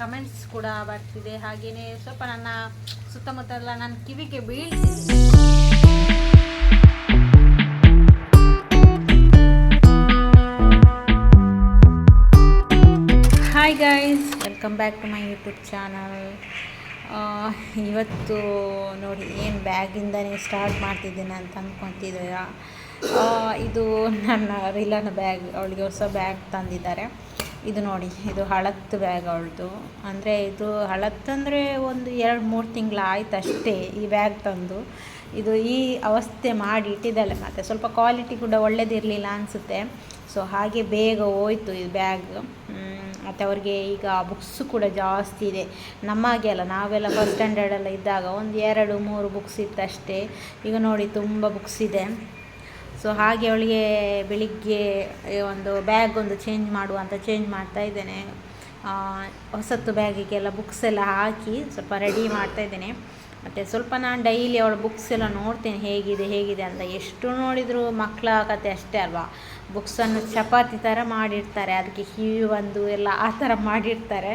Comments ಕೂಡ ಬರ್ತಿದೆ. ಹಾಗೆಯೇ ಸ್ವಲ್ಪ ನನ್ನ ಸುತ್ತಮುತ್ತಲ ನನ್ನ ಕಿವಿಗೆ ಬೀಳ್ತಿದೆ hi guys welcome back to my YouTube channel ಇವತ್ತು ನೋಡಿ ಏನು ಬ್ಯಾಗಿಂದನೇ ಸ್ಟಾರ್ಟ್ ಮಾಡ್ತಿದ್ದೀನಿ ಅಂತ ಅಂದ್ಕೊತಿದ್ದೀರಾ ಇದು ನನ್ನ ರಿಲನ ಬ್ಯಾಗ್ ಅವಳಿಗೆ ಹೊಸ ಬ್ಯಾಗ್ ತಂದಿದ್ದಾರೆ. ಇದು ನೋಡಿ, ಇದು ಹಳತ್ತು ಬ್ಯಾಗ್ ಅವಳದು. ಅಂದರೆ ಇದು ಹಳತ್ತಂದರೆ ಒಂದು ಎರಡು, ಮೂರು ತಿಂಗಳು ಆಯ್ತು ಅಷ್ಟೇ ಈ ಬ್ಯಾಗ್ ತಂದು. ಇದು ಈ ಅವಸ್ಥೆ ಮಾಡಿ ಇಟ್ಟಿದ್ದಾಳೆ ಮತ್ತು ಸ್ವಲ್ಪ ಕ್ವಾಲಿಟಿ ಕೂಡ ಒಳ್ಳೇದಿರಲಿಲ್ಲ ಅನಿಸುತ್ತೆ. ಸೊ ಹಾಗೆ ಬೇಗ ಹೋಯ್ತು ಈ ಬ್ಯಾಗ್ ಮತ್ತು ಅವ್ರಿಗೆ ಈಗ ಬುಕ್ಸ್ ಕೂಡ ಜಾಸ್ತಿ ಇದೆ. ನಮಗೆ ಅಲ್ಲ, ನಾವೆಲ್ಲ ಫಸ್ಟ್ ಸ್ಟ್ಯಾಂಡರ್ಡೆಲ್ಲ ಇದ್ದಾಗ ಒಂದು ಎರಡು, ಮೂರು ಬುಕ್ಸ್ ಇತ್ತಷ್ಟೇ. ಈಗ ನೋಡಿ ತುಂಬ ಬುಕ್ಸ್ ಇದೆ. ಸೊ ಹಾಗೆ ಅವಳಿಗೆ ಬೆಳಿಗ್ಗೆ ಒಂದು ಬ್ಯಾಗ್ ಒಂದು ಚೇಂಜ್ ಮಾಡುವ ಅಂತ ಚೇಂಜ್ ಮಾಡ್ತಾ ಇದ್ದೇನೆ. ಹೊಸತ್ತು ಬ್ಯಾಗಿಗೆಲ್ಲ ಬುಕ್ಸ್ ಎಲ್ಲ ಹಾಕಿ ಸ್ವಲ್ಪ ರೆಡಿ ಮಾಡ್ತಾ ಇದ್ದೇನೆ. ಮತ್ತು ಸ್ವಲ್ಪ ನಾನು ಡೈಲಿ ಅವಳ ಬುಕ್ಸ್ ಎಲ್ಲ ನೋಡ್ತೇನೆ, ಹೇಗಿದೆ ಹೇಗಿದೆ ಅಂತ. ಎಷ್ಟು ನೋಡಿದರೂ ಮಕ್ಕಳ ಕತೆ ಅಷ್ಟೇ ಅಲ್ವಾ? ಬುಕ್ಸನ್ನು ಚಪಾತಿ ಥರ ಮಾಡಿರ್ತಾರೆ. ಅದಕ್ಕೆ ಕಿವಿ ಒಂದು ಎಲ್ಲ ಆ ಥರ ಮಾಡಿರ್ತಾರೆ.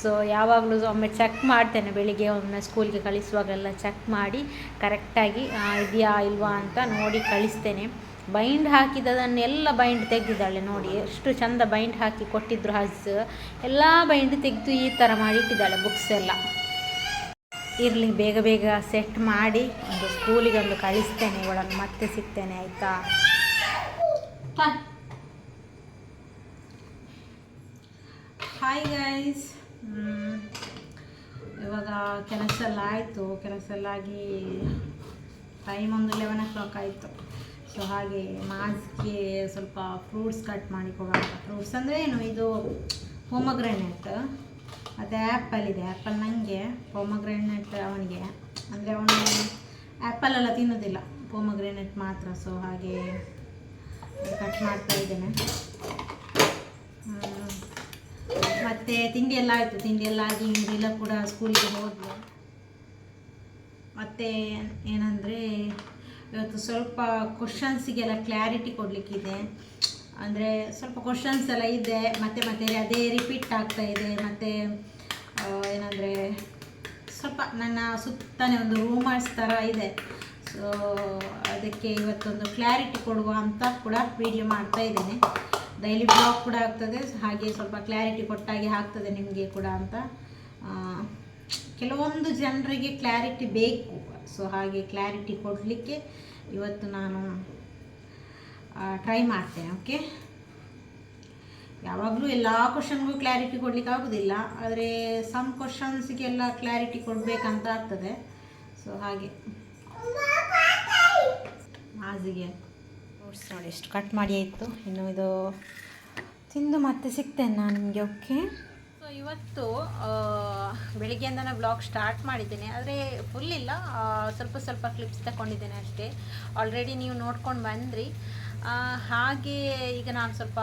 ಸೊ ಯಾವಾಗಲೂ ಒಮ್ಮೆ ಚೆಕ್ ಮಾಡ್ತೇನೆ, ಬೆಳಿಗ್ಗೆ ಒಮ್ಮೆ ಸ್ಕೂಲ್ಗೆ ಕಳಿಸುವಾಗೆಲ್ಲ ಚೆಕ್ ಮಾಡಿ ಕರೆಕ್ಟಾಗಿ ಇದೆಯಾ, ಇಲ್ವಾ ಅಂತ ನೋಡಿ ಕಳಿಸ್ತೇನೆ. ಬೈಂಡ್ ಹಾಕಿದ್ದದನ್ನೆಲ್ಲ ಬೈಂಡ್ ತೆಗೆದಿದ್ದಾಳೆ ನೋಡಿ, ಎಷ್ಟು ಚಂದ ಬೈಂಡ್ ಹಾಕಿ ಕೊಟ್ಟಿದ್ರು ಹಸ್ ಎಲ್ಲ ಬೈಂಡ್ ತೆಗೆದು ಈ ಥರ ಮಾಡಿ ಇಟ್ಟಿದ್ದಾಳೆ ಬುಕ್ಸ್ ಎಲ್ಲ. ಇರಲಿ, ಬೇಗ ಬೇಗ ಸೆಟ್ ಮಾಡಿ, ಒಂದು ಸ್ಕೂಲಿಗೆ ಒಂದು ಕಳಿಸ್ತೇನೆ, ಇವಳನ್ನು ಮತ್ತೆ ಸಿಗ್ತೇನೆ, ಆಯಿತಾ? ಹಾಯ್ ಗೈಸ್ ಇವಾಗ ಕೆಲಸ ಎಲ್ಲ ಆಯಿತು ಕೆಲಸ ಎಲ್ಲ ಆಗಿ ಟೈಮ್ ಒಂದು ಲೆವೆನ್ ಓ ಕ್ಲಾಕ್ ಆಯಿತು. ಸೊ ಹಾಗೆ ಮಾಸ್ಗೆ ಸ್ವಲ್ಪ ಫ್ರೂಟ್ಸ್ ಕಟ್ ಮಾಡಿ ಕೊಡೋಣ ಫ್ರೂಟ್ಸ್ ಅಂದರೆ ಏನು? ಇದು ಪೊಮಗ್ರೆನೇಟ್ ಮತ್ತು ಆ್ಯಪಲ್ ಇದೆ. ಆ್ಯಪಲ್ ನನಗೆ ಪೊಮಗ್ರೆನೇಟ್ ಅವನಿಗೆ. ಅಂದರೆ ಅವನು ಆ್ಯಪಲ್ ಎಲ್ಲ ತಿನ್ನೋದಿಲ್ಲ. ಪೊಮಗ್ರೆನೇಟ್ ಮಾತ್ರ. ಸೊ ಹಾಗೆ ಕಟ್ ಮಾಡ್ತಾ ಇದ್ದೇನೆ. ಮತ್ತೆ ತಿಂಡಿ ಎಲ್ಲ ಆಯಿತು. ತಿಂಡಿ ಎಲ್ಲ ಆಗಿ ಇವರೆಲ್ಲ ಕೂಡ ಸ್ಕೂಲಿಗೆ ಹೋದ್ಲು ಮತ್ತು ಏನಂದರೆ, ಇವತ್ತು ಸ್ವಲ್ಪ ಕ್ವಶನ್ಸಿಗೆಲ್ಲ ಕ್ಲಾರಿಟಿ ಕೊಡಲಿಕ್ಕಿದೆ. ಅಂದರೆ ಸ್ವಲ್ಪ ಕ್ವಶನ್ಸ್ ಎಲ್ಲ ಇದೆ. ಮತ್ತೆ ಮತ್ತೆ ಅದೇ ರಿಪೀಟ್ ಆಗ್ತಾ ಇದೆ. ಮತ್ತು ಏನಂದರೆ ಸ್ವಲ್ಪ ನನ್ನ ಸುತ್ತನೇ ಒಂದು ರೂಮರ್ಸ್ ಥರ ಇದೆ. ಸೊ ಅದಕ್ಕೆ ಇವತ್ತೊಂದು ಕ್ಲಾರಿಟಿ ಕೊಡುವ ಅಂತ ಕೂಡ ವಿಡಿಯೋ ಮಾಡ್ತಾ ಇದ್ದೇನೆ. ಡೈಲಿ ಬ್ಲಾಕ್ ಕೂಡ ಆಗ್ತದೆ. ಹಾಗೆ ಸ್ವಲ್ಪ ಕ್ಲಾರಿಟಿ ಕೊಟ್ಟಾಗೆ ಆಗ್ತದೆ ನಿಮಗೆ ಕೂಡ ಅಂತ. ಕೆಲವೊಂದು ಜನರಿಗೆ ಕ್ಲಾರಿಟಿ ಬೇಕು. ಸೊ ಹಾಗೆ ಕ್ಲಾರಿಟಿ ಕೊಡಲಿಕ್ಕೆ ಇವತ್ತು ನಾನು ಟ್ರೈ ಮಾಡ್ತೇನೆ ಓಕೆ ಯಾವಾಗಲೂ ಎಲ್ಲ ಕ್ವಶನ್ಗೂ ಕ್ಲಾರಿಟಿ ಕೊಡಲಿಕ್ಕೆ ಆಗೋದಿಲ್ಲ. ಆದರೆ ಸಮ್ ಕ್ವಶನ್ಸ್ಗೆಲ್ಲ ಕ್ಲಾರಿಟಿ ಕೊಡಬೇಕಂತ ಆಗ್ತದೆ. ಸೊ ಹಾಗೆ. ಮಾಜಿಗೆ. ಫ್ರೂಟ್ಸ್ ನೋಡಿ ಎಷ್ಟು ಕಟ್ ಮಾಡಿ ಆಯಿತು. ಇನ್ನು ಇದು ತಿಂದು ಮತ್ತೆ ಸಿಗ್ತೇನೆ ನಾನು ನಿಮಗೆ ಓಕೆ ಸೊ ಇವತ್ತು ಬೆಳಿಗ್ಗೆಯಿಂದ ನಾನು ಬ್ಲಾಗ್ ಸ್ಟಾರ್ಟ್ ಮಾಡಿದ್ದೇನೆ. ಆದರೆ ಫುಲ್ ಇಲ್ಲ. ಸ್ವಲ್ಪ ಸ್ವಲ್ಪ ಕ್ಲಿಪ್ಸ್ ತಗೊಂಡಿದ್ದೇನೆ ಅಷ್ಟೇ. ಆಲ್ರೆಡಿ ನೀವು ನೋಡ್ಕೊಂಡು ಬಂದ್ರಿ. ಹಾಗೆ ಈಗ ನಾನು ಸ್ವಲ್ಪ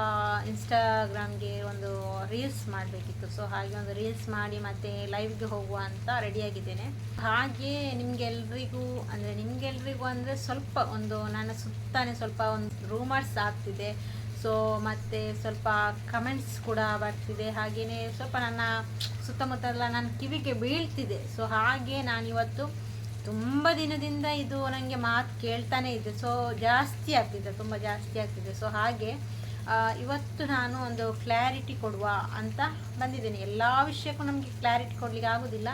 ಇನ್ಸ್ಟಾಗ್ರಾಮ್ಗೆ ಒಂದು ರೀಲ್ಸ್ ಮಾಡಬೇಕಿತ್ತು. ಸೊ ಹಾಗೆ ಒಂದು ರೀಲ್ಸ್ ಮಾಡಿ ಮತ್ತೆ ಲೈವ್ಗೆ ಹೋಗುವ ಅಂತ ರೆಡಿಯಾಗಿದ್ದೇನೆ ಹಾಗೆ ನಿಮಗೆಲ್ರಿಗೂ ಅಂದರೆ ನಿಮಗೆಲ್ರಿಗೂ ಅಂದರೆ ಸ್ವಲ್ಪ ಒಂದು ನನ್ನ ಸುತ್ತಾನೆ ಸ್ವಲ್ಪ ಒಂದು ರೂಮರ್ಸ್ ಆಗ್ತಿದೆ. ಸೊ ಮತ್ತು ಸ್ವಲ್ಪ ಕಮೆಂಟ್ಸ್ ಕೂಡ ಬರ್ತಿದೆ. ಹಾಗೆಯೇ ಸ್ವಲ್ಪ ನನ್ನ ಸುತ್ತಮುತ್ತಲ ನನ್ನ ಕಿವಿಗೆ ಬೀಳ್ತಿದೆ. ಸೊ ಹಾಗೆ ನಾನಿವತ್ತು ತುಂಬ ದಿನದಿಂದ ಇದು ನನಗೆ ಮಾತು ಕೇಳ್ತಾನೆ ಇದೆ. ಸೊ ಜಾಸ್ತಿ ಆಗ್ತಿದೆ, ತುಂಬ ಜಾಸ್ತಿ ಆಗ್ತಿದೆ. ಸೊ ಹಾಗೆ ಇವತ್ತು ನಾನು ಒಂದು ಕ್ಲಾರಿಟಿ ಕೊಡುವ ಅಂತ ಬಂದಿದ್ದೇನೆ. ಎಲ್ಲ ವಿಷಯಕ್ಕೂ ನಮಗೆ ಕ್ಲಾರಿಟಿ ಕೊಡಲಿಕ್ಕೆ ಆಗೋದಿಲ್ಲ.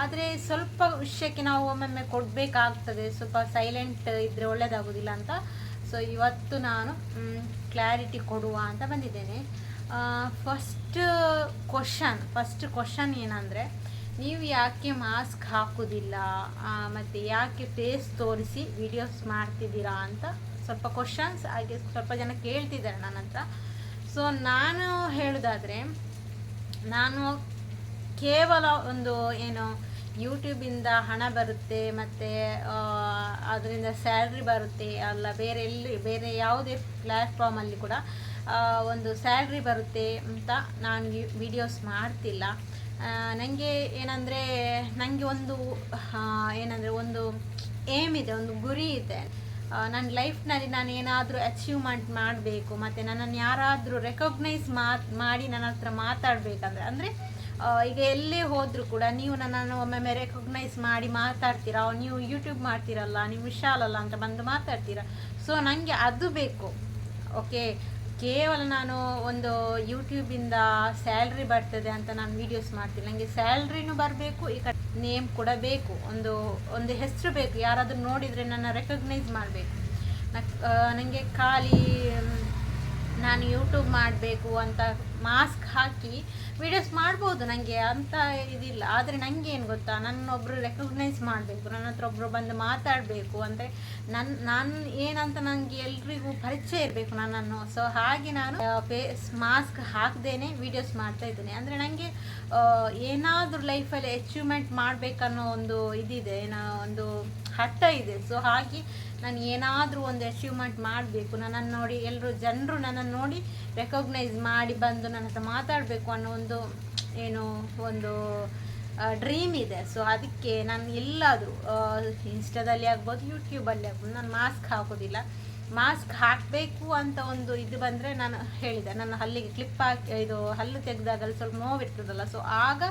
ಆದರೆ ಸ್ವಲ್ಪ ವಿಷಯಕ್ಕೆ ನಾವು ಒಮ್ಮೊಮ್ಮೆ ಕೊಡಬೇಕಾಗ್ತದೆ. ಸ್ವಲ್ಪ ಸೈಲೆಂಟ್ ಇದ್ದರೆ ಒಳ್ಳೆಯದಾಗೋದಿಲ್ಲ ಅಂತ. ಸೊ ಇವತ್ತು ನಾನು ಕ್ಲಾರಿಟಿ ಕೊಡುವ ಅಂತ ಬಂದಿದ್ದೇನೆ. ಫಸ್ಟ್ ಕ್ವಶನ್ ಫಸ್ಟ್ ಕ್ವಶನ್ ಏನಂದರೆ ನೀವು ಯಾಕೆ ಮಾಸ್ಕ್ ಹಾಕೋದಿಲ್ಲ? ಮತ್ತು ಯಾಕೆ ಫೇಸ್ ತೋರಿಸಿ ವಿಡಿಯೋಸ್ ಮಾಡ್ತಿದ್ದೀರಾ ಅಂತ ಸ್ವಲ್ಪ ಕ್ವಶನ್ಸ್ ಹಾಗೆ ಸ್ವಲ್ಪ ಜನ ಕೇಳ್ತಿದ್ದಾರೆ ನನ್ನ ಹತ್ರ. ಸೊ ನಾನು ಹೇಳೋದಾದರೆ, ನಾನು ಕೇವಲ ಒಂದು ಏನು ಯೂಟ್ಯೂಬಿಂದ ಹಣ ಬರುತ್ತೆ, ಮತ್ತು ಅದರಿಂದ ಸ್ಯಾಲ್ರಿ ಬರುತ್ತೆ, ಅಲ್ಲ ಬೇರೆ ಎಲ್ಲಿ, ಬೇರೆ ಯಾವುದೇ ಪ್ಲ್ಯಾಟ್ಫಾರ್ಮಲ್ಲಿ ಕೂಡ ಒಂದು ಸ್ಯಾಲ್ರಿ ಬರುತ್ತೆ ಅಂತ ನಾನು ವಿಡಿಯೋಸ್ ಮಾಡ್ತಿಲ್ಲ. ನನಗೆ ಏನಂದರೆ ನನಗೆ ಒಂದು ಏನಂದರೆ ಒಂದು ಏಮ್ ಇದೆ, ಒಂದು ಗುರಿ ಇದೆ. ನನ್ನ ಲೈಫ್ನಲ್ಲಿ ನಾನು ಏನಾದರೂ ಅಚೀವ್ಮೆಂಟ್ ಮಾಡಬೇಕು, ಮತ್ತು ನನ್ನನ್ನು ಯಾರಾದರೂ ರೆಕಗ್ನೈಸ್ ಮಾಡಿ ನನ್ನ ಹತ್ರ ಮಾತಾಡಬೇಕಂದ್ರೆ, ಅಂದರೆ ಈಗ ಎಲ್ಲೇ ಹೋದರೂ ಕೂಡ ನೀವು ನನ್ನನ್ನು ಒಮ್ಮೊಮ್ಮೆ ರೆಕಗ್ನೈಸ್ ಮಾಡಿ ಮಾತಾಡ್ತೀರಾ, ನೀವು ಯೂಟ್ಯೂಬ್ ಮಾಡ್ತೀರಲ್ಲ, ನೀವು ವಿಶಾಲಲ್ಲ ಅಂತ ಬಂದು ಮಾತಾಡ್ತೀರಾ. ಸೊ ನನಗೆ ಅದು ಬೇಕು ಓಕೆ ಕೇವಲ ನಾನು ಒಂದು ಯೂಟ್ಯೂಬಿಂದ ಸ್ಯಾಲ್ರಿ ಬರ್ತದೆ ಅಂತ ನಾನು ವೀಡಿಯೋಸ್ ಮಾಡ್ತೀನಿ. ನನಗೆ ಸ್ಯಾಲ್ರಿನೂ ಬರಬೇಕು, ಈ ನೇಮ್ ಕೂಡ ಬೇಕು. ಒಂದು ಒಂದು ಹೆಸರು ಬೇಕು. ಯಾರಾದರೂ ನೋಡಿದರೆ ನನ್ನ ರೆಕಗ್ನೈಸ್ ಮಾಡಬೇಕು. ನನಗೆ ಖಾಲಿ ನಾನು ಯೂಟ್ಯೂಬ್ ಮಾಡಬೇಕು ಅಂತ ಮಾಸ್ಕ್ ಹಾಕಿ ವೀಡಿಯೋಸ್ ಮಾಡ್ಬೋದು ನನಗೆ ಅಂತ ಇದಿಲ್ಲ. ಆದರೆ ನನಗೆ ಏನು ಗೊತ್ತಾ? ನನ್ನೊಬ್ಬರು ರೆಕಗ್ನೈಸ್ ಮಾಡಬೇಕು. ನನ್ನ ಹತ್ರ ಒಬ್ಬರು ಬಂದು ಮಾತಾಡಬೇಕು. ಅಂದರೆ ನನ್ನ ನಾನು ಏನಂತ ನನಗೆ ಎಲ್ರಿಗೂ ಪರಿಚಯ ಇರಬೇಕು ನನ್ನನ್ನು. ಸೊ ಹಾಗೆ ನಾನು ಫೇಸ್ ಮಾಸ್ಕ್ ಹಾಕದೇನೆ ವೀಡಿಯೋಸ್ ಮಾಡ್ತಾ ಇದ್ದೇನೆ. ಅಂದರೆ ನನಗೆ ಏನಾದರೂ ಲೈಫಲ್ಲಿ ಅಚೀವ್ಮೆಂಟ್ ಮಾಡಬೇಕನ್ನೋ ಒಂದು ಇದಿದೆ. ಏನೋ ಒಂದು ಹಠ ಇದೆ. ಸೊ ಹಾಗೆ ನಾನು ಏನಾದರೂ ಒಂದು ಅಚೀವ್ಮೆಂಟ್ ಮಾಡಬೇಕು. ನನ್ನನ್ನು ನೋಡಿ ಎಲ್ಲರೂ ಜನರು ನನ್ನನ್ನು ನೋಡಿ ರೆಕಗ್ನೈಸ್ ಮಾಡಿ ಬಂದು ನನ್ನ ಹತ್ರ ಮಾತಾಡಬೇಕು ಅನ್ನೋ ಒಂದು, ಏನು, ಒಂದು ಡ್ರೀಮ್ ಇದೆ. ಸೊ ಅದಕ್ಕೆ ನಾನು ಎಲ್ಲಾದರೂ ಇನ್ಸ್ಟಾದಲ್ಲಿ ಆಗ್ಬೋದು ಯೂಟ್ಯೂಬಲ್ಲಿ ಆಗ್ಬೋದು, ನಾನು ಮಾಸ್ಕ್ ಹಾಕೋದಿಲ್ಲ. ಮಾಸ್ಕ್ ಹಾಕಬೇಕು ಅಂತ ಒಂದು ಇದು ಬಂದರೆ ನಾನು ಹೇಳಿದೆ. ನನ್ನ ಹಲ್ಲಿಗೆ ಕ್ಲಿಪ್ ಹಾಕಿ, ಇದು ಹಲ್ಲು ತೆಗೆದಾಗಲ್ಲಿ ಸ್ವಲ್ಪ ನೋವಿರ್ತದಲ್ಲ ಸೊ ಆಗ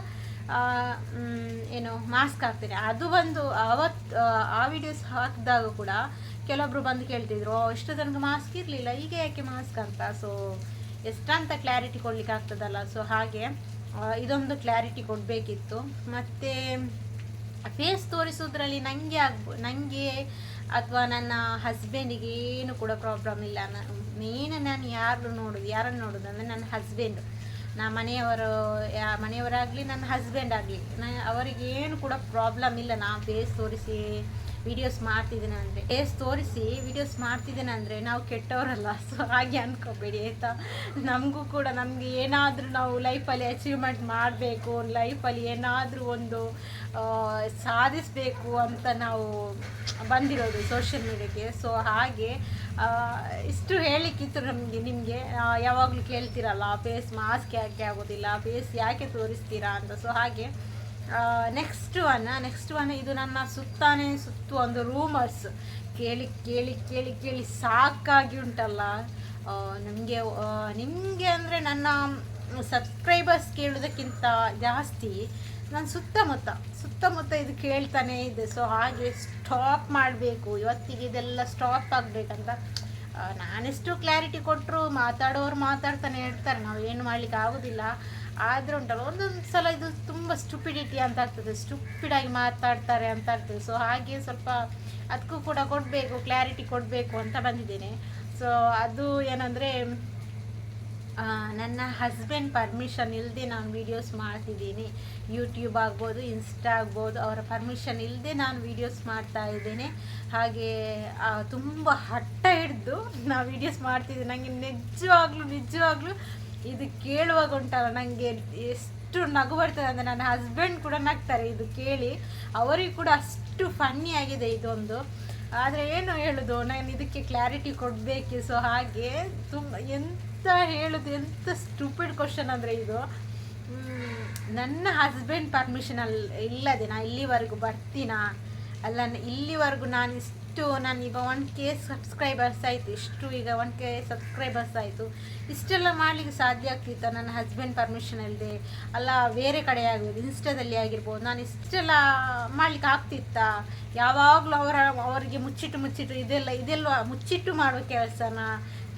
ಏನು ಮಾಸ್ಕ್ ಹಾಕ್ತೇನೆ ಅದು ಬಂದು ಅವತ್ತು ಆ ವಿಡಿಯೋಸ್ ಹಾಕಿದಾಗ ಕೂಡ ಕೆಲವೊಬ್ರು ಬಂದು ಕೇಳ್ತಿದ್ರು ಇಷ್ಟು ತನಕ ಮಾಸ್ಕ್ ಇರಲಿಲ್ಲ ಈಗ ಯಾಕೆ ಮಾಸ್ಕ್ ಅಂತ? ಸೊ ಎಷ್ಟಂತ ಕ್ಲಾರಿಟಿ ಕೊಡ್ಲಿಕ್ಕೆ ಆಗ್ತದಲ್ಲ. ಸೊ ಹಾಗೆ ಇದೊಂದು ಕ್ಲಾರಿಟಿ ಕೊಡಬೇಕಿತ್ತು. ಮತ್ತು ಫೇಸ್ ತೋರಿಸೋದ್ರಲ್ಲಿ ನನಗೆ ಆಗ್ಬೋ ನನಗೆ ಅಥವಾ ನನ್ನ ಹಸ್ಬೆಂಡಿಗೆ ಏನು ಕೂಡ ಪ್ರಾಬ್ಲಮ್ ಇಲ್ಲ. ಮೇನ್ ನಾನು ಯಾರು ನೋಡೋದು, ಯಾರನ್ನು ನೋಡೋದು ಅಂದರೆ ನನ್ನ ಹಸ್ಬೆಂಡು ನಾ ಮನೆಯವರು, ಯಾ ಮನೆಯವರಾಗಲಿ, ನನ್ನ ಹಸ್ಬೆಂಡ್ ಆಗಲಿ, ನಾ ಅವರಿಗೇನು ಕೂಡ ಪ್ರಾಬ್ಲಮ್ ಇಲ್ಲ. ನಾ ಫೇಸ್ ತೋರಿಸಿ ವಿಡಿಯೋಸ್ ಮಾಡ್ತಿದ್ದೇನೆ ಅಂದರೆ ಏಸ್ ತೋರಿಸಿ ವಿಡಿಯೋಸ್ ಮಾಡ್ತಿದ್ದೇನೆ ಅಂದರೆ ನಾವು ಕೆಟ್ಟವರಲ್ಲ. ಸೊ ಹಾಗೆ ಅಂದ್ಕೋಬೇಡಿ ಆಯಿತಾ? ನಮಗೂ ಕೂಡ ನಮಗೆ ಏನಾದರೂ ನಾವು ಲೈಫಲ್ಲಿ ಅಚೀವ್ಮೆಂಟ್ ಮಾಡಬೇಕು ಲೈಫಲ್ಲಿ ಏನಾದರೂ ಒಂದು ಸಾಧಿಸಬೇಕು ಅಂತ ನಾವು ಬಂದಿರೋದು ಸೋಷಿಯಲ್ ಮೀಡಿಯಾಗೆ ಸೊ ಹಾಗೆ ಇಷ್ಟು ಹೇಳಲಿಕ್ಕಿತ್ತು ನಮಗೆ, ನಿಮಗೆ. ಯಾವಾಗಲೂ ಕೇಳ್ತೀರಲ್ಲ ಫೇಸ್ ಮಾಸ್ಕ್ ಯಾಕೆ ಆಗೋದಿಲ್ಲ ಫೇಸ್ ಯಾಕೆ ತೋರಿಸ್ತೀರಾ ಅಂತ. ಸೊ ಹಾಗೆ ನೆಕ್ಸ್ಟ್ ಒನ್ ನೆಕ್ಸ್ಟ್ ಒನ್ ಇದು ನನ್ನ ಸುತ್ತಾನೆ ಸುತ್ತು ಒಂದು ರೂಮರ್ಸ್ ಕೇಳಿ ಕೇಳಿ ಕೇಳಿ ಕೇಳಿ ಸಾಕಾಗಿ ಉಂಟಲ್ಲ. ನಮಗೆ ನಿಮಗೆ ಅಂದರೆ ನನ್ನ ಸಬ್ಸ್ಕ್ರೈಬರ್ಸ್ ಕೇಳೋದಕ್ಕಿಂತ ಜಾಸ್ತಿ ನನ್ನ ಸುತ್ತಮುತ್ತ ಸುತ್ತಮುತ್ತ ಇದು ಕೇಳ್ತಾನೆ ಇದೆ. ಸೊ ಹಾಗೆ ಸ್ಟಾಪ್ ಮಾಡಬೇಕು. ಇವತ್ತಿಗೆ ಇದೆಲ್ಲ ಸ್ಟಾಪ್ ಆಗಬೇಕಂತ. ನಾನೆಷ್ಟು ಕ್ಲಾರಿಟಿ ಕೊಟ್ಟರು ಮಾತಾಡೋರು ಮಾತಾಡ್ತಾನೆ ಇರ್ತಾರೆ. ನಾವು ಏನು ಮಾಡಲಿಕ್ಕೆ ಆಗೋದಿಲ್ಲ ಆದ್ರೆ ಉಂಟಲ್ಲ ಒಂದೊಂದು ಸಲ ಇದು ತುಂಬ ಸ್ಟುಪಿಡಿಟಿ ಅಂತ ಆಗ್ತದೆ ಸ್ಟುಪಿಡಾಗಿ ಮಾತಾಡ್ತಾರೆ ಅಂತ ಆಗ್ತದೆ. ಸೊ ಹಾಗೆ ಸ್ವಲ್ಪ ಅದಕ್ಕೂ ಕೂಡ ಕೊಡಬೇಕು ಕ್ಲಾರಿಟಿ ಕೊಡಬೇಕು ಅಂತ ಬಂದಿದ್ದೇನೆ. ಸೊ ಅದು ಏನಂದರೆ ನನ್ನ ಹಸ್ಬೆಂಡ್ ಪರ್ಮಿಷನ್ ಇಲ್ಲದೆ ನಾನು ವೀಡಿಯೋಸ್ ಮಾಡ್ತಿದ್ದೀನಿ. ಯೂಟ್ಯೂಬ್ ಆಗ್ಬೋದು ಇನ್ಸ್ಟಾ ಆಗ್ಬೋದು, ಅವರ ಪರ್ಮಿಷನ್ ಇಲ್ಲದೆ ನಾನು ವೀಡಿಯೋಸ್ ಮಾಡ್ತಾ ಇದ್ದೇನೆ. ಹಾಗೆ ತುಂಬ ಹಠ ಹಿಡಿದು ನಾ ವೀಡಿಯೋಸ್ ಮಾಡ್ತಿದ್ದೀನಿ ನನಗೆ ನಿಜವಾಗ್ಲೂ ನಿಜವಾಗ್ಲೂ ಇದು ಕೇಳುವಾಗ ಉಂಟಲ್ಲ ನನಗೆ ಎಷ್ಟು ನಗು ಬರ್ತದೆ ಅಂದರೆ ನನ್ನ ಹಸ್ಬೆಂಡ್ ಕೂಡ ನಗ್ತಾರೆ ಇದು ಕೇಳಿ. ಅವರಿಗೂ ಕೂಡ ಅಷ್ಟು ಫನ್ನಿ ಆಗಿದೆ ಇದೊಂದು. ಆದರೆ ಏನು ಹೇಳೋದು, ನಾನು ಇದಕ್ಕೆ ಕ್ಲಾರಿಟಿ ಕೊಡಬೇಕು? ಸೊ ಹಾಗೆ ತುಂಬ, ಎಂತ ಹೇಳೋದು, ಎಂತ ಸ್ಟೂಪಿಡ್ ಕ್ವಶನ್ ಅಂದರೆ ಇದು. ನನ್ನ ಹಸ್ಬೆಂಡ್ ಪರ್ಮಿಷನ್ ಅಲ್ಲಿ ಇಲ್ಲದೆ ನಾನು ಇಲ್ಲಿವರೆಗೂ ಬರ್ತೀನಾ? ಅಲ್ಲ, ಇಲ್ಲಿವರೆಗೂ ನಾನು ನಾನು ಈಗ ಒನ್ ಕೆ ಸಬ್ಸ್ಕ್ರೈಬರ್ಸ್ ಆಯಿತು. ಇಷ್ಟು ಈಗ ಒನ್ ಕೆ ಸಬ್ಸ್ಕ್ರೈಬರ್ಸ್ ಆಯಿತು. ಇಷ್ಟೆಲ್ಲ ಮಾಡಲಿಕ್ಕೆ ಸಾಧ್ಯ ಆಗ್ತಿತ್ತ? ನನ್ನ ಹಸ್ಬೆಂಡ್ ಪರ್ಮಿಷನ್ ಇಲ್ಲದೆ ಅಲ್ಲ, ಬೇರೆ ಕಡೆ ಆಗ್ಬೋದು ಇನ್ಸ್ಟಾದಲ್ಲಿ ಆಗಿರ್ಬೋದು. ನಾನು ಇಷ್ಟೆಲ್ಲ ಮಾಡ್ಲಿಕ್ಕೆ ಆಗ್ತಿತ್ತಾ? ಯಾವಾಗಲೂ ಅವರ, ಅವರಿಗೆ ಮುಚ್ಚಿಟ್ಟು ಮುಚ್ಚಿಟ್ಟು ಇದೆಲ್ಲ ಇದೆಲ್ಲ ಮುಚ್ಚಿಟ್ಟು ಮಾಡುವ ಕೆಲಸನ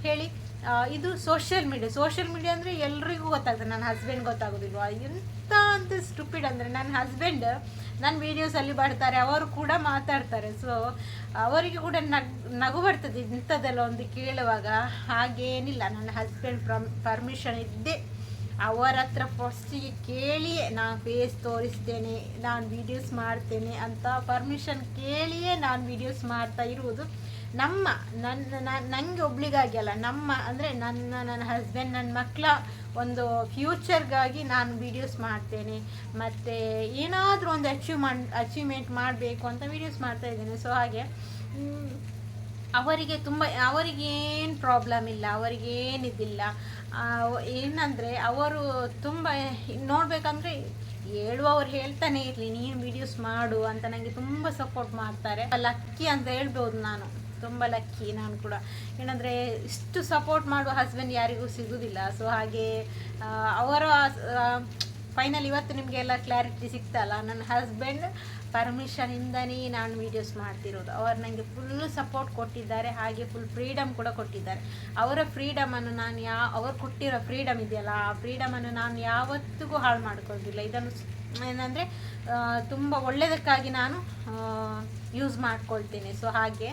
ಹೇಳಿ. ಇದು ಸೋಷಿಯಲ್ ಮೀಡಿಯಾ ಸೋಷಿಯಲ್ ಮೀಡಿಯಾ ಅಂದರೆ ಎಲ್ರಿಗೂ ಗೊತ್ತಾಗ್ತದೆ. ನನ್ನ ಹಸ್ಬೆಂಡ್ ಗೊತ್ತಾಗೋದಿಲ್ವಾ? ಎಂಥ ಅಂತ ಸ್ಟುಪಿಡ್ ಅಂದರೆ ನನ್ನ ಹಸ್ಬೆಂಡ್ ನನ್ನ ವೀಡಿಯೋಸಲ್ಲಿ ಬರ್ತಾರೆ, ಅವರು ಕೂಡ ಮಾತಾಡ್ತಾರೆ. ಸೊ ಅವರಿಗೆ ಕೂಡ ನಗ್, ನಗು ಬರ್ತದೆ ಇಂಥದ್ದೆಲ್ಲ ಒಂದು ಕೇಳುವಾಗ. ಹಾಗೇನಿಲ್ಲ. ನನ್ನ ಹಸ್ಬೆಂಡ್ ಪ್ರಮ್ ಪರ್ಮಿಷನ್ ಇದ್ದೇ ಅವರ ಹತ್ರ ಫಸ್ಟಿಗೆ ಕೇಳಿಯೇ ನಾನು ಫೇಸ್ ತೋರಿಸ್ತೇನೆ, ನಾನು ವೀಡಿಯೋಸ್ ಮಾಡ್ತೇನೆ ಅಂತ ಪರ್ಮಿಷನ್ ಕೇಳಿಯೇ ನಾನು ವೀಡಿಯೋಸ್ ಮಾಡ್ತಾ ಇರುವುದು. ನಮ್ಮ ನನ್ನ ನನಗೆ ಒಬ್ಳಿಗಾಗಿ ಅಲ್ಲ, ನಮ್ಮ ಅಂದರೆ ನನ್ನ ನನ್ನ ಹಸ್ಬೆಂಡ್ ನನ್ನ ಮಕ್ಕಳ ಒಂದು ಫ್ಯೂಚರ್ಗಾಗಿ ನಾನು ವೀಡಿಯೋಸ್ ಮಾಡ್ತೇನೆ. ಮತ್ತು ಏನಾದರೂ ಒಂದು ಅಚೀವ್ ಮಾಡಿ ಅಚೀವ್ಮೆಂಟ್ ಮಾಡಬೇಕು ಅಂತ ವೀಡಿಯೋಸ್ ಮಾಡ್ತಾ ಇದ್ದೇನೆ. ಸೊ ಹಾಗೆ ಅವರಿಗೆ ತುಂಬ, ಅವರಿಗೇನು ಪ್ರಾಬ್ಲಮ್ ಇಲ್ಲ ಅವರಿಗೇನಿದಿಲ್ಲ ಏನಂದರೆ ಅವರು ತುಂಬ, ನೋಡಬೇಕಂದ್ರೆ ಹೇಳುವವರು ಹೇಳ್ತಾನೆ ಇರಲಿ, ನೀನು ವಿಡಿಯೋಸ್ ಮಾಡು ಅಂತ ನನಗೆ ತುಂಬ ಸಪೋರ್ಟ್ ಮಾಡ್ತಾರೆ. ಲಕ್ಕಿ ಅಂತ ಹೇಳ್ಬೋದು ನಾನು. ತುಂಬ ಲಕ್ಕಿ ನಾನು ಕೂಡ. ಏನಂದರೆ ಇಷ್ಟು ಸಪೋರ್ಟ್ ಮಾಡುವ ಹಸ್ಬೆಂಡ್ ಯಾರಿಗೂ ಸಿಗುವುದಿಲ್ಲ ಸೊ ಹಾಗೆ ಅವರ ಫೈನಲ್ ಇವತ್ತು ನಿಮಗೆಲ್ಲ ಕ್ಲಾರಿಟಿ ಸಿಗ್ತಲ್ಲ ನನ್ನ ಹಸ್ಬೆಂಡ್ ಪರ್ಮಿಷನಿಂದನೇ ನಾನು ವೀಡಿಯೋಸ್ ಮಾಡ್ತಿರೋದು. ಅವರು ನನಗೆ ಫುಲ್ ಸಪೋರ್ಟ್ ಕೊಟ್ಟಿದ್ದಾರೆ. ಹಾಗೆ ಫುಲ್ ಫ್ರೀಡಮ್ ಕೂಡ ಕೊಟ್ಟಿದ್ದಾರೆ. ಅವರ ಫ್ರೀಡಮನ್ನು ನಾನು ಯಾ, ಅವರು ಕೊಟ್ಟಿರೋ ಫ್ರೀಡಮ್ ಇದೆಯಲ್ಲ, ಆ ಫ್ರೀಡಮನ್ನು ನಾನು ಯಾವತ್ತಿಗೂ ಹಾಳು ಮಾಡ್ಕೊಳ್ಳೋದಿಲ್ಲ ಇದನ್ನು ಏನಂದರೆ ತುಂಬ ಒಳ್ಳೆಯದಕ್ಕಾಗಿ ನಾನು ಯೂಸ್ ಮಾಡ್ಕೊಳ್ತೀನಿ. ಸೊ ಹಾಗೆ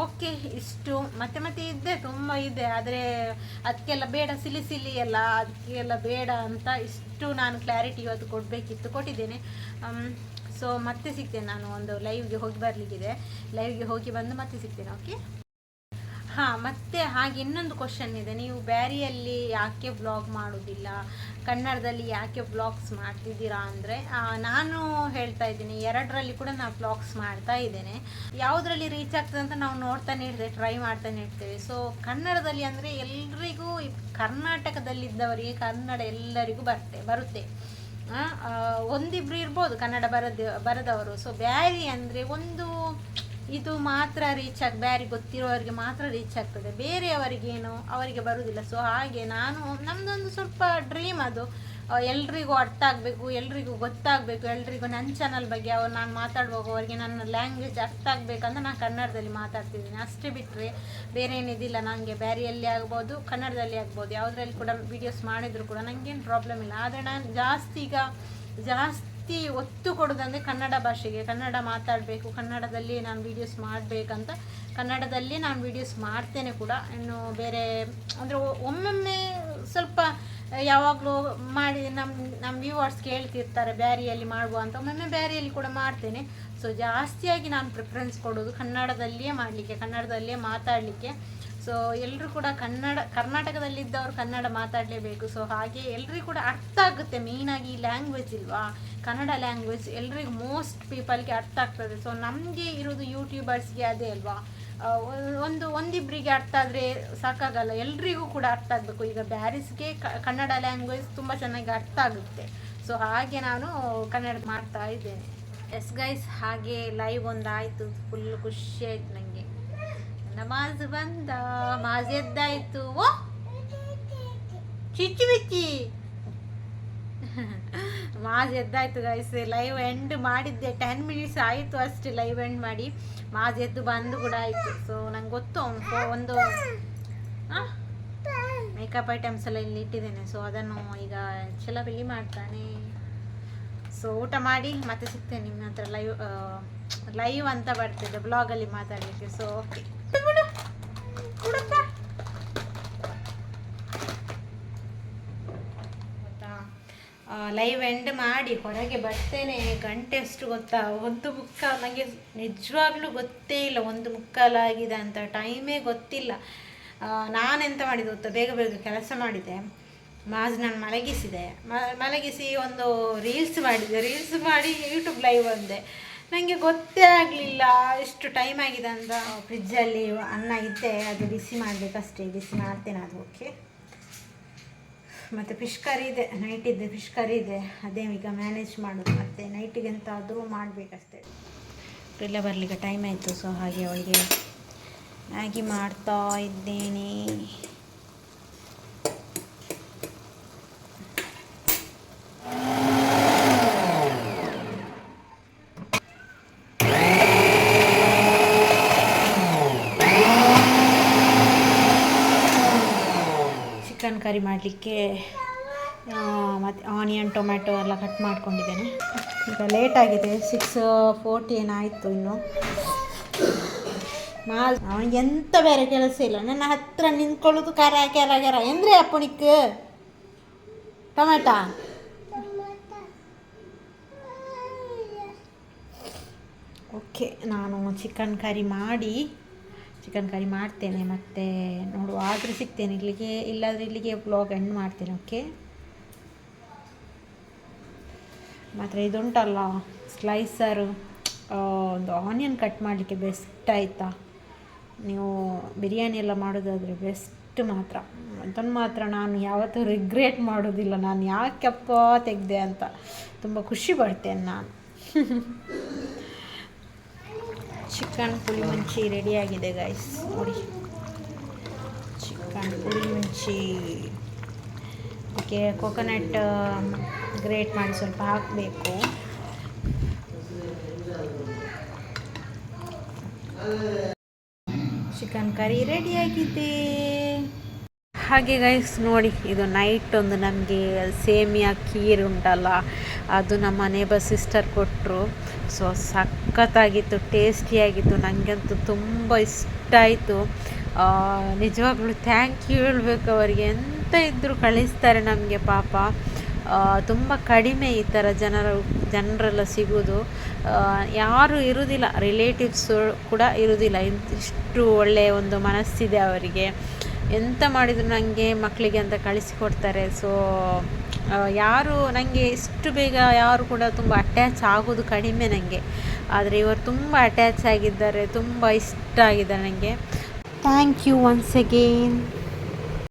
ಓಕೆ, ಇಷ್ಟು. ಮತ್ತೆ ಮತ್ತೆ ಇದ್ದೆ ತುಂಬ ಇದೆ. ಆದರೆ ಅದಕ್ಕೆಲ್ಲ ಬೇಡ, ಸಿಲಿ ಸಿಲಿ ಎಲ್ಲ ಅದಕ್ಕೆಲ್ಲ ಬೇಡ ಅಂತ ಇಷ್ಟು ನಾನು ಕ್ಲಾರಿಟಿ ಇವತ್ತು ಕೊಡಬೇಕಿತ್ತು, ಕೊಟ್ಟಿದ್ದೇನೆ. ಸೊ ಮತ್ತೆ ಸಿಗ್ತೇನೆ ನಾನು ಒಂದು ಲೈವ್ಗೆ ಹೋಗಿ ಬರಲಿಕ್ಕಿದೆ. ಲೈವ್ಗೆ ಹೋಗಿ ಬಂದು ಮತ್ತೆ ಸಿಗ್ತೇನೆ ಓಕೆ ಹಾಂ, ಮತ್ತೆ ಹಾಗೆ ಇನ್ನೊಂದು ಕ್ವಶನ್ ಇದೆ. ನೀವು ಬ್ಯಾರಿಯಲ್ಲಿ ಯಾಕೆ ಬ್ಲಾಗ್ ಮಾಡೋದಿಲ್ಲ? ಕನ್ನಡದಲ್ಲಿ ಯಾಕೆ ಬ್ಲಾಗ್ಸ್ ಮಾಡ್ತಿದ್ದೀರಾ ಅಂದರೆ ನಾನು ಹೇಳ್ತಾ ಇದ್ದೀನಿ. ಎರಡರಲ್ಲಿ ಕೂಡ ನಾನು ಬ್ಲಾಗ್ಸ್ ಮಾಡ್ತಾ ಇದ್ದೇನೆ. ಯಾವುದರಲ್ಲಿ ರೀಚ್ ಆಗ್ತದೆ ಅಂತ ನಾವು ನೋಡ್ತಾನೆ ಇರ್ತೇವೆ ಟ್ರೈ ಮಾಡ್ತಾನೆ ಇರ್ತೇವೆ ಸೊ ಕನ್ನಡದಲ್ಲಿ ಅಂದರೆ ಎಲ್ರಿಗೂ ಕರ್ನಾಟಕದಲ್ಲಿದ್ದವರಿಗೆ ಕನ್ನಡ ಎಲ್ಲರಿಗೂ ಬರುತ್ತೆ. ಬರುತ್ತೆ ಒಂದಿಬ್ರು ಇರ್ಬೋದು, ಕನ್ನಡ ಬರದ, ಬರದವರು. ಸೊ ಬ್ಯಾರಿ ಅಂದರೆ ಒಂದು ಇದು ಮಾತ್ರ ರೀಚ್ ಆಗಿ ಬ್ಯಾರಿ ಗೊತ್ತಿರೋರಿಗೆ ಮಾತ್ರ ರೀಚ್ ಆಗ್ತದೆ. ಬೇರೆಯವರಿಗೇನು ಅವರಿಗೆ ಬರುವುದಿಲ್ಲ ಸೊ ಹಾಗೆ ನಾನು ನಮ್ಮದೊಂದು ಸ್ವಲ್ಪ ಡ್ರೀಮ್ ಅದು. ಎಲ್ರಿಗೂ ಅರ್ಥ ಆಗಬೇಕು, ಎಲ್ರಿಗೂ ಗೊತ್ತಾಗಬೇಕು, ಎಲ್ರಿಗೂ ನನ್ನ ಚಾನಲ್ ಬಗ್ಗೆ ಅವ್ರು ನಾನು ಮಾತಾಡುವಾಗ ಅವರಿಗೆ ನನ್ನ ಲ್ಯಾಂಗ್ವೇಜ್ ಅರ್ಥ ಆಗಬೇಕಂತ ನಾನು ಕನ್ನಡದಲ್ಲಿ ಮಾತಾಡ್ತಿದ್ದೀನಿ. ಅಷ್ಟೇ ಬಿಟ್ಟರೆ ಬೇರೆ ಏನಿದಿಲ್ಲ ನನಗೆ ಬ್ಯಾರಿಯಲ್ಲಿ ಆಗ್ಬೋದು, ಕನ್ನಡದಲ್ಲಿ ಆಗ್ಬೋದು. ಯಾವುದ್ರಲ್ಲಿ ಕೂಡ ವೀಡಿಯೋಸ್ ಮಾಡಿದರೂ ಕೂಡ ನನಗೇನು ಪ್ರಾಬ್ಲಮ್ ಇಲ್ಲ. ಆದರೆ ನಾನು ಜಾಸ್ತಿ ಈಗ, ಜಾಸ್ತಿ ಒತ್ತು ಕೊಡೋದಂದರೆ ಕನ್ನಡ ಭಾಷೆಗೆ, ಕನ್ನಡ ಮಾತಾಡಬೇಕು, ಕನ್ನಡದಲ್ಲಿ ನಾನು ವೀಡಿಯೋಸ್ ಮಾಡಬೇಕಂತ, ಕನ್ನಡದಲ್ಲಿ ನಾನು ವೀಡಿಯೋಸ್ ಮಾಡ್ತೇನೆ ಕೂಡ. ಇನ್ನು ಬೇರೆ, ಅಂದರೆ ಒಮ್ಮೊಮ್ಮೆ ಸ್ವಲ್ಪ ಯಾವಾಗಲೂ ಮಾಡಿ ನಮ್ಮ ನಮ್ಮ ವ್ಯೂವರ್ಸ್ ಕೇಳ್ತಿರ್ತಾರೆ, ಬ್ಯಾರಿಯಲ್ಲಿ ಮಾಡುವ ಅಂತ. ಒಮ್ಮೊಮ್ಮೆ ಬ್ಯಾರಿಯಲ್ಲಿ ಕೂಡ ಮಾಡ್ತೇನೆ. ಸೊ ಜಾಸ್ತಿಯಾಗಿ ನಾನು ಪ್ರಿಫರೆನ್ಸ್ ಕೊಡೋದು ಕನ್ನಡದಲ್ಲಿಯೇ ಮಾಡಲಿಕ್ಕೆ, ಕನ್ನಡದಲ್ಲಿಯೇ ಮಾತಾಡಲಿಕ್ಕೆ. ಸೊ ಎಲ್ಲರೂ ಕೂಡ ಕನ್ನಡ, ಕರ್ನಾಟಕದಲ್ಲಿದ್ದವರು ಕನ್ನಡ ಮಾತಾಡಲೇಬೇಕು. ಸೊ ಹಾಗೆ ಎಲ್ಲರಿಗೂ ಕೂಡ ಅರ್ಥ ಆಗುತ್ತೆ ಮೇಯ್ನಾಗಿ ಈ ಲ್ಯಾಂಗ್ವೇಜ್ ಇಲ್ವಾ? ಕನ್ನಡ ಲ್ಯಾಂಗ್ವೇಜ್ ಎಲ್ರಿಗೂ ಮೋಸ್ಟ್ ಪೀಪಲ್ಗೆ ಅರ್ಥ ಆಗ್ತದೆ. ಸೊ ನಮಗೆ ಇರೋದು ಯೂಟ್ಯೂಬರ್ಸ್ಗೆ ಅದೇ ಅಲ್ವಾ? ಒಂದು ಒಂದಿಬ್ಬರಿಗೆ ಅರ್ಥ ಆದರೆ ಸಾಕಾಗಲ್ಲ. ಎಲ್ರಿಗೂ ಕೂಡ ಅರ್ಥ ಆಗಬೇಕು. ಈಗ ಬ್ಯಾರಿಸ್ಗೆ ಕನ್ನಡ ಲ್ಯಾಂಗ್ವೇಜ್ ತುಂಬ ಚೆನ್ನಾಗಿ ಅರ್ಥ ಆಗುತ್ತೆ. ಸೊ ಹಾಗೆ ನಾನು ಕನ್ನಡ ಮಾಡ್ತಾ ಇದ್ದೇನೆ. ಎಸ್ ಗೈಸ್ ಹಾಗೆ ಲೈವ್ ಒಂದು ಆಯಿತು ಫುಲ್ ಖುಷಿ ಆಯ್ತು. ನನಗೆ ನಮಾಜ್ ಬಂದ, ಮಾಜ್ ಎದ್ದಾಯ್ತು. ಓ! ಚಿಚ್ಚಿ ಬಿಚ್ಚಿ. ಮಾಜ್ ಎದ್ದಾಯ್ತು ಗೈಸ್ ಲೈವ್ ಎಂಡ್ ಮಾಡಿದ್ದೆ. ಟೆನ್ ಮಿನಿಟ್ಸ್ ಆಯಿತು ಅಷ್ಟೇ ಲೈವ್ ಎಂಡ್ ಮಾಡಿ. ಮಾಜ್ ಎದ್ದು ಬಂದು ಕೂಡ ಆಯಿತು. ಸೊ ನಂಗೆ ಗೊತ್ತು ಅವನು ಒಂದು ಮೇಕಪ್ ಐಟಮ್ಸ್ ಎಲ್ಲ ಇಲ್ಲಿ ಇಟ್ಟಿದ್ದೇನೆ. ಸೊ ಅದನ್ನು ಈಗ ಚಲ ಬಿಲ್ಲಿ ಮಾಡ್ತಾನೆ. ಸೊ ಊಟ ಮಾಡಿ ಮತ್ತೆ ಸಿಗ್ತೇನೆ ನಿಮ್ಮ ಹತ್ರ. ಲೈವ್ ಲೈವ್ ಅಂತ ಬರ್ತಿದ್ದೆ ಬ್ಲಾಗಲ್ಲಿ ಮಾತಾಡಲಿಕ್ಕೆ. ಸೊ ಓಕೆ ಲೈವ್ ಎಂಡ್ ಮಾಡಿ ಹೊರಗೆ ಬರ್ತೇನೆ. ಗಂಟೆ ಎಷ್ಟು ಗೊತ್ತಾ? ಒಂದು ಮುಕ್ಕ ನನಗೆ ನಿಜವಾಗ್ಲೂ ಗೊತ್ತೇ ಇಲ್ಲ ಒಂದು ಮುಕ್ಕಾಲಾಗಿದೆ ಅಂತ. ಟೈಮೇ ಗೊತ್ತಿಲ್ಲ. ನಾನು ನಾನೆಂತ ಮಾಡಿದೆ ಗೊತ್ತಾ? ಬೇಗ ಬೇಗ ಕೆಲಸ ಮಾಡಿದೆ. ಮಾಜ್ ನಾನು ಮಲಗಿಸಿದೆ. ಮಲಗಿಸಿ ಒಂದು ರೀಲ್ಸ್ ಮಾಡಿದೆ. ರೀಲ್ಸ್ ಮಾಡಿ ಯೂಟ್ಯೂಬ್ ಲೈವ್ ಬಂದೆ ನನಗೆ ಗೊತ್ತೇ ಆಗಲಿಲ್ಲ ಎಷ್ಟು ಟೈಮ್ ಆಗಿದೆ ಅಂತ. ಫ್ರಿಜ್ಜಲ್ಲಿ ಅನ್ನ ಇದ್ದೆ ಅದು ಬಿಸಿ ಮಾಡಬೇಕಷ್ಟೇ ಬಿಸಿ ಮಾಡ್ತೇನೆ ಅದು ಓಕೆ ಮತ್ತು ಫಿಶ್ ಕರಿ ಇದೆ ನೈಟ್ ಇದೆ ಫಿಶ್ ಕರಿ ಇದೆ ಅದೇ ಈಗ ಮ್ಯಾನೇಜ್ ಮಾಡೋದು ಮತ್ತು ನೈಟಿಗೆ ಎಂತಾದರೂ ಮಾಡಬೇಕಷ್ಟೇ. ಇಲ್ಲ ಬರಲಿಕ್ಕೆ ಟೈಮ್ ಆಯಿತು ಸೊ ಹಾಗೆ ಅವಳಿಗೆ ಮ್ಯಾಗಿ ಮಾಡ್ತಾ ಇದ್ದೇನೆ. ಚಿಕನ್ ಕರಿ ಮಾಡಲಿಕ್ಕೆ ಮತ್ತು ಆನಿಯನ್ ಟೊಮ್ಯಾಟೊ ಎಲ್ಲ ಕಟ್ ಮಾಡ್ಕೊಂಡಿದ್ದೇನೆ. ಈಗ ಲೇಟಾಗಿದೆ ಸಿಕ್ಸ್ ಫೋರ್ಟಿ ಏನಾಯಿತು ಇನ್ನು. ಮಾ ಅವನಿಗೆ ಎಂಥ ಬೇರೆ ಕೆಲಸ ಇಲ್ಲ. ನನ್ನ ಹತ್ತಿರ ನಿಂತ್ಕೊಳ್ಳೋದು ಕರ ಕೆರ ಕೆರ ಎಂದ್ರೆ ಅಪ್ಪಣಿಕ್ ಟೊಮೆಟೊ ಓಕೆ ನಾನು ಚಿಕನ್ ಕರಿ ಮಾಡಿ ಚಿಕನ್ ಕರಿ ಮಾಡ್ತೇನೆ, ಮತ್ತು ನೋಡುವ ಆದರೆ ಸಿಗ್ತೇನೆ ಇಲ್ಲಿಗೆ, ಇಲ್ಲಾದರೆ ಇಲ್ಲಿಗೆ ಬ್ಲಾಗ್ ಎಂಡ್ ಮಾಡ್ತೇನೆ ಓಕೆ ಮಾತ್ರ ಇದುಂಟಲ್ಲ ಸ್ಲೈಸರು ಒಂದು ಆನಿಯನ್ ಕಟ್ ಮಾಡಲಿಕ್ಕೆ ಬೆಸ್ಟ್ ಆಯಿತಾ? ನೀವು ಬಿರಿಯಾನಿ ಎಲ್ಲ ಮಾಡೋದಾದರೆ ಬೆಸ್ಟ್ ಮಾತ್ರ. ಅದನ್ನು ಮಾತ್ರ ನಾನು ಯಾವತ್ತೂ ರಿಗ್ರೆಟ್ ಮಾಡೋದಿಲ್ಲ, ನಾನು ಯಾಕೆಪ್ಪ ತೆಗೆದೆ ಅಂತ. ತುಂಬ ಖುಷಿ ಪಡ್ತೇನೆ ನಾನು. ಚಿಕನ್ ಪುಳಿ ಮುಂಚಿ ರೆಡಿಯಾಗಿದೆ ಗೈಸ್ ನೋಡಿ. Chicken pulimunchi. ಅದಕ್ಕೆ ಕೊಕೊನಟ್ ಗ್ರೇಟ್ ಮಾಡಿ ಸ್ವಲ್ಪ ಹಾಕಬೇಕು. ಚಿಕನ್ ಕರಿ ರೆಡಿಯಾಗಿದೆ ಹಾಗೆ ಗೈಸ್ ನೋಡಿ, ಇದು ನೈಟ್ ಒಂದು ನಮಗೆ ಸೇಮಿಯಾ ಖೀರ್ ಉಂಟಲ್ಲ, ಅದು ನಮ್ಮ ನೇಬರ್ ಸಿಸ್ಟರ್ ಕೊಟ್ಟರು ಸೊ ಸಖತ್ತಾಗಿತ್ತು ಟೇಸ್ಟಿಯಾಗಿತ್ತು ನನಗಂತೂ ತುಂಬ ಇಷ್ಟ ಆಯಿತು. ನಿಜವಾಗ್ಲೂ ಥ್ಯಾಂಕ್ ಯು ಹೇಳಬೇಕು ಅವರಿಗೆ. ಎಂತ ಇದ್ದರೂ ಕಳಿಸ್ತಾರೆ ನಮಗೆ ಪಾಪ. ತುಂಬ ಕಡಿಮೆ ಈ ಥರ ಜನರ, ಜನರೆಲ್ಲ ಸಿಗೋದು. ಯಾರು ಇರುವುದಿಲ್ಲ ರಿಲೇಟಿವ್ಸು ಕೂಡ ಇರುವುದಿಲ್ಲ ಇಷ್ಟು ಒಳ್ಳೆಯ ಒಂದು ಮನಸ್ಸಿದೆ ಅವರಿಗೆ. ಎಂತ ಮಾಡಿದ್ರು ನನಗೆ ಮಕ್ಕಳಿಗೆ ಅಂತ ಕಳಿಸಿಕೊಡ್ತಾರೆ. ಸೊ ಯಾರು ನನಗೆ ಇಷ್ಟು ಬೇಗ ಯಾರು ಕೂಡ ತುಂಬ ಅಟ್ಯಾಚ್ ಆಗೋದು ಕಡಿಮೆ ನನಗೆ ಆದರೆ ಇವರು ತುಂಬ ಅಟ್ಯಾಚ್ ಆಗಿದ್ದಾರೆ, ತುಂಬ ಇಷ್ಟ ಆಗಿದೆ ನನಗೆ ಥ್ಯಾಂಕ್ ಯು ಒನ್ಸ್ ಅಗೇನ್